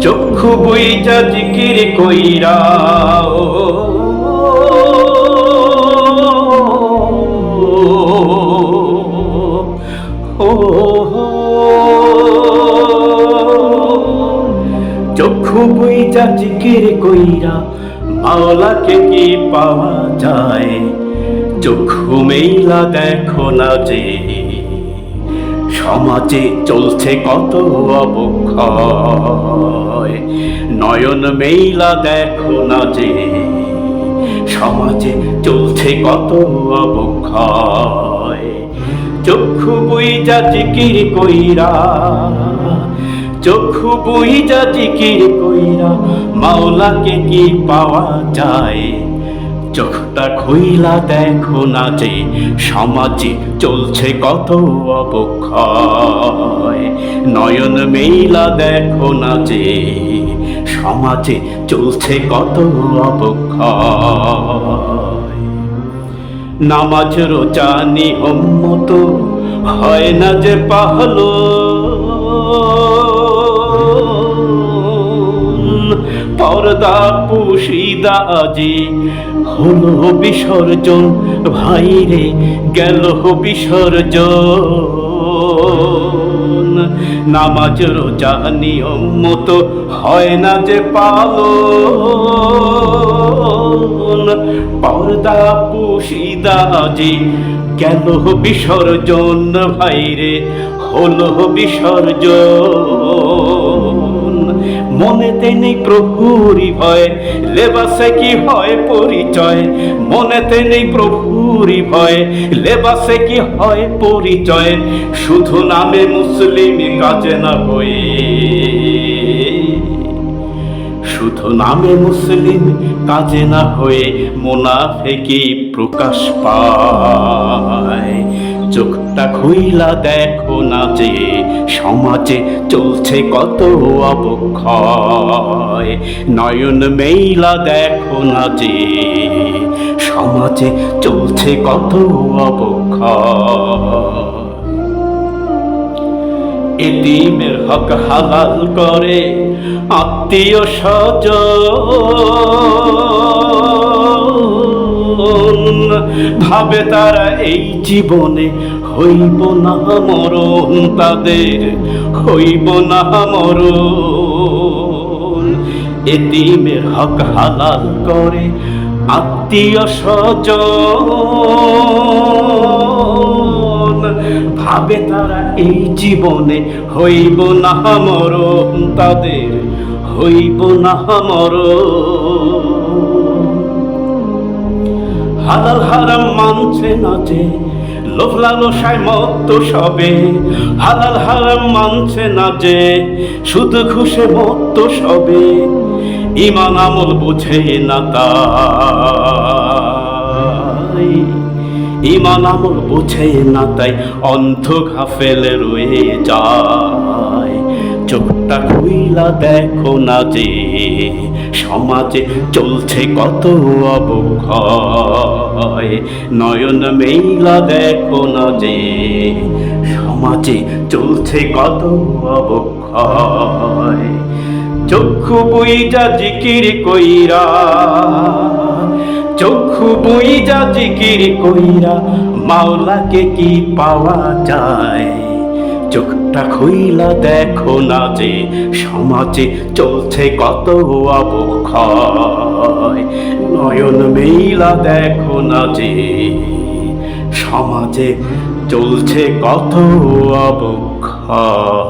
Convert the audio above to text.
চক্ষু বইটা জিকির কইরা চক্ষু বইটা জিকির কইরা মাওলাকে কি পাওয়া যায়? চক্ষু মেইলা দেখো না যে সমাজে চলছে কত অবক্ষয়। নয়ন মেইলা দেখো না যে, সমাজে চলছে কত অবক্ষয়। চক্ষু বুইজা জিকির কইরা, চক্ষু বুইজা জিকির কইরা, মাওলাকে কি পাওয়া যায়? চোখটা খুইলা দেখো না যে সমাজে চলছে কত অবক্ষয়। নয়ন মেইলা দেখো না যে সমাজে চলছে কত অবক্ষয়। নামাজ রোজা নিয়ম মতো হয় না যে পাহলো। পর্দা পুশিদা আজি। হলো বিসর্জন ভাইরে গেল বিসর্জন। নামাজ রোজা নিয়ম মতো হয় না যে পালন। পর্দা পুশিদা আজি, গেল বিসর্জন ভাইরে হলো বিসর্জন। মনেতে নেই প্রভুরি ভয় লেবাসে কি হয় পরিচয়? মনেতে নেই প্রভুরি ভয় লেবাসে কি হয় পরিচয়? শুধু নামে মুসলিম কাজে না হয়ে। শুধু নামে মুসলিম কাজে না হয়ে মোনাফেকি প্রকাশ পায়? চোখটা খুইলা দেখো না যে সমাজে চলছে কত অবক্ষয়। নয়ন মেইলা দেখো না যে সমাজে চলছে কত অবক্ষয়। এতিমের হক হালাল করে আত্মীয় স্বজ ভাবে তারা এই জীবনে হইব না মরণ তাদের, হইব না মরণ। এতিমের হক হালাল করে আত্মীয় স্বজন। ভাবে তারা এই জীবনে হইব না মরণ তাদের, হইব না মরণ। হালাল হারাম মানছে না যে, লোভ লালসায় মত্ত সবে। হালাল হারাম মানছে না যে শুধু খুশে মত্ত সবে। ইমান আমল বুঝে না তাই। ইমান আমল বুঝে না তাই, অন্ধ ঘাফেল রয়ে যায়। চোখটা খুইলা দেখো না যে সমাজে চলছে কত অবক্ষয়। নয়ন মেইলা দেখো না যে সমাজে চলছে কত অবক্ষয়। চক্ষু বুইজা জিকির কইরা, চক্ষু বুইজা জিকির কইরা মাওলাকে কি পাওয়া যায়? চোখটা খুইলা দেখো না যে সমাজে চলছে কত অবক্ষয়। নয়ন মেইলা দেখো না যে সমাজে চলছে কত অবক্ষয়।